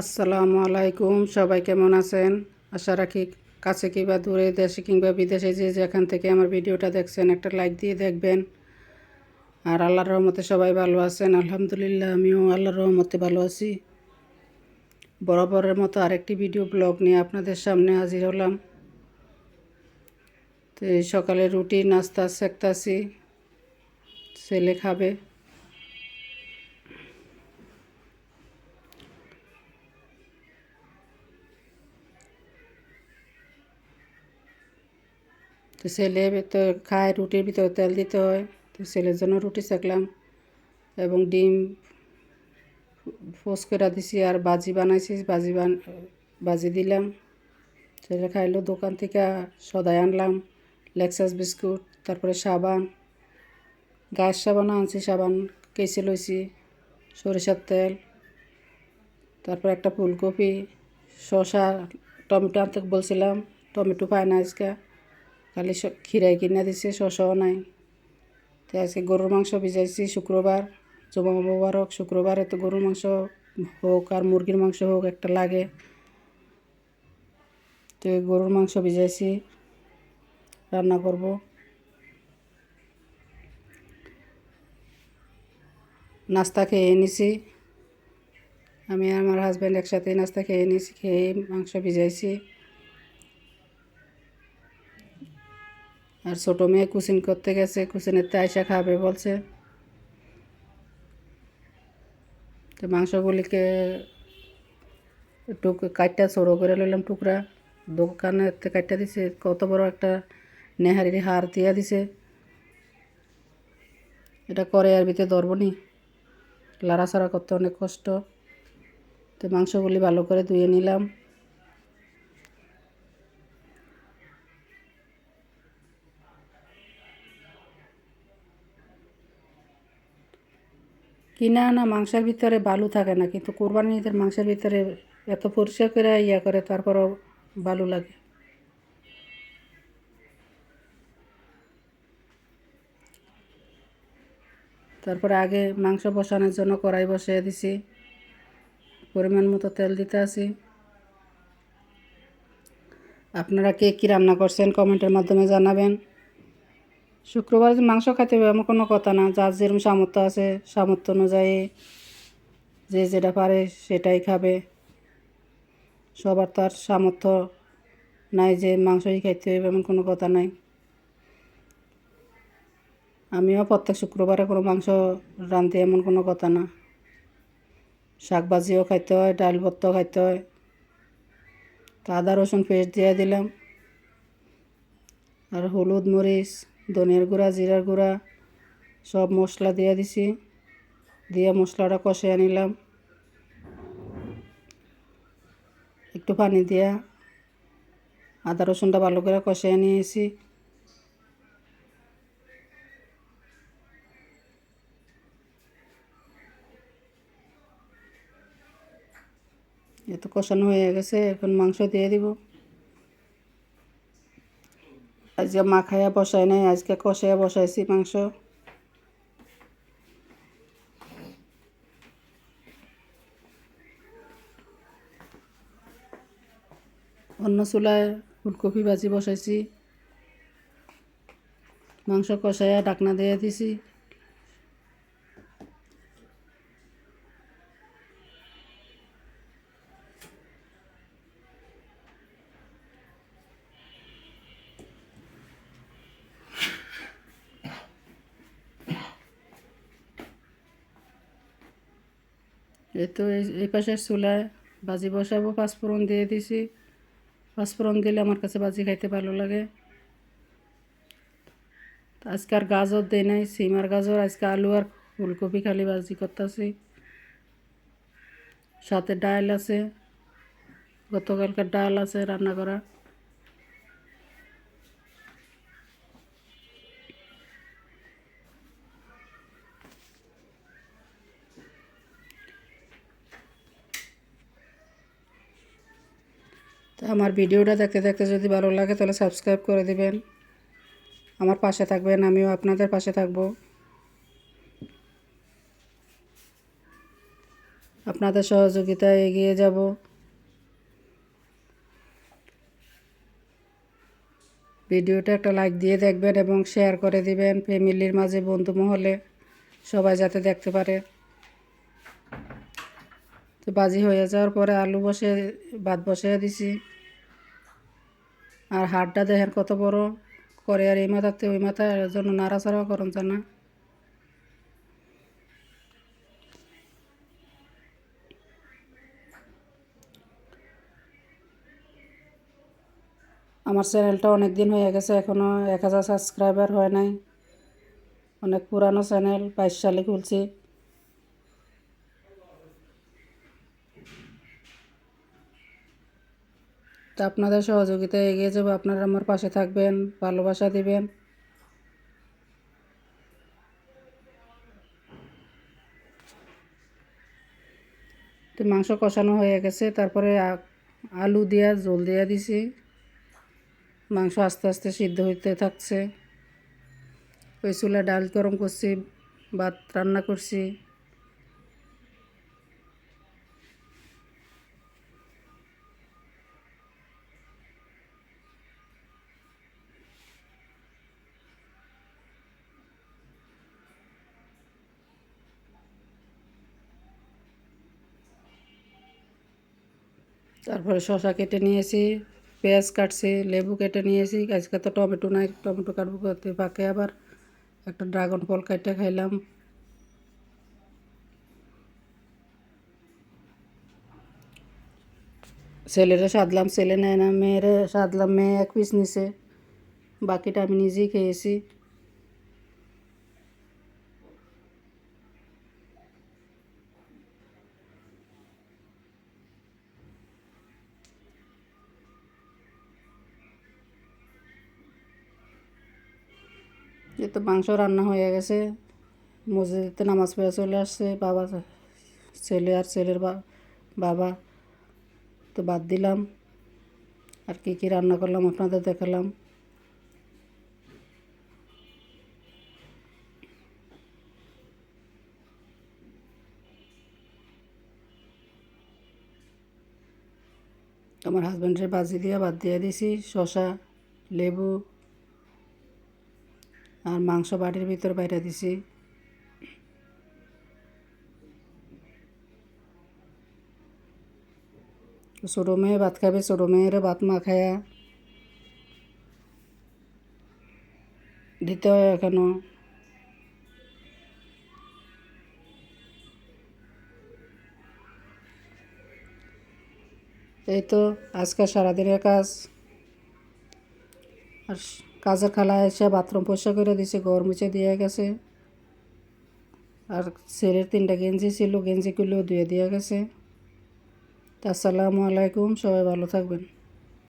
আসসালামু আলাইকুম, সবাই কেমন আছেন? আশা রাখি কাছে কিংবা দূরে দেশে কিংবা বিদেশে যে যেখান থেকে আমার ভিডিওটা দেখছেন, একটা লাইক দিয়ে দেখবেন। আর আল্লাহর রহমতে সবাই ভালো আছেন, আলহামদুলিল্লাহ, আমিও আল্লাহর রহমতে ভালো আছি। বরাবরের মতো আরেকটি ভিডিও ব্লগ নিয়ে আপনাদের সামনে হাজির হলাম। তো সকালে রুটি, নাস্তা, সেকতাছি। ছেলে খাবে। তো ছেলে তো খায় রুটির ভিতরে তেল দিতে হয়। তো ছেলের জন্য রুটি সেকলাম এবং ডিম ফোস করে দিছি আর বাজি বানাইছি, বাজি বান বাজি দিলাম। ছেলে খাইলো, দোকান থেকে সদাই আনলাম, লেক্সাস বিস্কুট, তারপরে সাবান গায়ের সাবান আনছি, সাবান কেসে লইছি, সরিষার তেল, তারপর একটা ফুলকপি, শসা, টমেটো আনতে বলছিলাম, টমেটো পায় না আজকে। খালি খিরাই কিনা দিছে শসাও নাই। তো আজকে গরুর মাংস ভিজাইছি শুক্রবার জমা মোবারক শুক্রবারে তো গরুর মাংস হোক আর মুরগির মাংস হোক একটা লাগে। তো গরুর মাংস ভিজাইছি রান্না করব নাস্তা খেয়ে নিছি। আমি আমার হাজব্যান্ড একসাথে নাস্তা খেয়ে নিয়েছি খেয়ে মাংস ভিজাইছি। আর ছোটো মেয়ে কুচিন করতে গেছে কুচিনের আয়সা খাবে বলছে। তো মাংসগুলিকে টুক কাটটা ছোটো করে লইলাম টুকরা। দোকানে কাটটা দিছে, কত বড় একটা নেহারির হার দিয়া দিছে। এটা করে আর ভিতরে ধরবনি লাড়াছাড়া করতে অনেক কষ্ট। তো মাংসগুলি ভালো করে ধুয়ে নিলাম। কিনা আনা মাংসের ভিতরে বালু থাকে না, কিন্তু কোরবানি ঈদের মাংসের ভিতরে এত পরিষ্কার করে ইয়া করে, তারপরও বালু লাগে। তারপরে আগে মাংস বসানোর জন্য কড়াই বসিয়ে দিছি, পরিমাণ মতো তেল দিতে আসি আপনারা কে কী রান্না করছেন কমেন্টের মাধ্যমে জানাবেন। শুক্রবার মাংস খাইতে হবে এমন কোনো কথা না। যার যেরকম সামর্থ্য আছে, সামর্থ্য অনুযায়ী যে যেটা পারে সেটাই খাবে। সবার তো আর সামর্থ্য নাই যে মাংসই খাইতে হবে এমন কোনো কথা নাই। আমিও প্রত্যেক শুক্রবারে কোনো মাংস রাঁধতে এমন কোনো কথা না। শাক ভাজিও খাইতে হয়, ডাল ভর্তাও খাইতে হয়। আদা, রসুন পেস্ট দিয়ে দিলাম। আর হলুদ মরিচ। ধনিয়ার গুঁড়া, জিরার গুঁড়া, সব মশলা দিয়ে দিছি। দিয়ে মশলাটা কষিয়ে নিলাম। একটু পানি দিয়া আদা রসুনটা ভালো করে কষিয়ে নিয়েছি। এত কষানো হয়ে গেছে, এখন মাংস দিয়ে দিব। আজকে মাখাইয়া বসাই নাই, আজকে কষাইয়া বসাইছি মাংস। অন্য চুলায় ফুলকপি ভাজি বসাইছি। মাংস কষাইয়া ডাকনা দিয়ে দিছি। এই তো এই পাশের চুলায় বাজি বসাবো, পাঁচফোড়ন দিয়ে দিছি। পাঁচফোড়ন দিলে আমার কাছে বাজি খাইতে ভালো লাগে। আজকে আর গাজর দেয় নাই, সিম আর গাজর, আজকে আলু আর ফুলকপি খালি বাজি করতেছি। সাথে ডাল আছে, গতকালকার ডাল আছে রান্না করা। তো আমার ভিডিওটা দেখতে দেখতে যদি ভালো লাগে তাহলে সাবস্ক্রাইব করে দিবেন। আমার পাশে থাকবেন, আমিও আপনাদের পাশে থাকব। আপনাদের সহযোগিতায় এগিয়ে যাব। ভিডিওটা একটা লাইক দিয়ে দেখবেন এবং শেয়ার করে দিবেন ফ্যামিলির মাঝে, বন্ধু মহলে, সবাই যাতে দেখতে পারে। তো বাজি হয়ে যাওয়ার পরে আলু বসে, ভাত বসিয়ে দিছি। আর হাড়টা দেখেন কত বড় করে, আর এই মাথাতে, ওই মাথায় জন্য নাড়াচাড়াও করুন জানা আমার চ্যানেলটা অনেক দিন হয়ে গেছে এখনও এক হাজার সাবস্ক্রাইবার হয় নাই। অনেক পুরানো চ্যানেল, বাইশ সালে খুলছি। তা আপনাদের সহযোগিতা এগিয়ে যাব, আপনারা আমার পাশে থাকবেন, ভালোবাসা দিবেন। তো মাংস কষানো হয়ে গেছে, তারপরে আলু দিয়া জল দিয়া দিছি। মাংস আস্তে আস্তে সিদ্ধ হইতে থাকছে। ওই চুলা ডাল গরম করছি, ভাত রান্না করছি। তারপরে শসা কেটে নিয়েছি, পেঁয়াজ কাটছি, লেবু কেটে নিয়েছি, আজকে তো টমেটো নাই, টমেটো কাটবো করতে পাকে আবার একটা ড্রাগন ফল কেটে খাইলাম। ছেলেরে সাধলাম, ছেলে নেয় না, মেয়েরে সাধলাম, মেয়ে এক পিস নিছে, বাকিটা আমি নিজেই খেয়েছি। এই তো মাংস রান্না হয়ে গেছে। মসজিদে নামাজ পড়ে চলে আসছে, বাবা, ছেলে আর ছেলের বাবা। তো বাদ দিলাম। আর কী কী রান্না করলাম আপনাদের দেখালাম। আমার হাজব্যান্ডের বাজি দিয়ে, বাদ দিয়ে দিছি শশা লেবু আর মাংস বাড়ির ভিতর বাইরে দিছি। ছোটো মেয়ে ভাত খাবে ছোটো মেয়েরও ভাত মাখায়া দিতে হয় এখনও। এই তো, আজকে সারাদিনের কাজ। আর কাজের খালা এসে বাথরুম পরিষ্কার করে দিছে ঘর মুছে দিয়ে গেছে। আর ছেলের তিনটা গেঞ্জি ছিল, গেঞ্জিগুলো ধুয়ে দিয়ে গেছে। আসসালামু আলাইকুম, সবাই ভালো থাকবেন।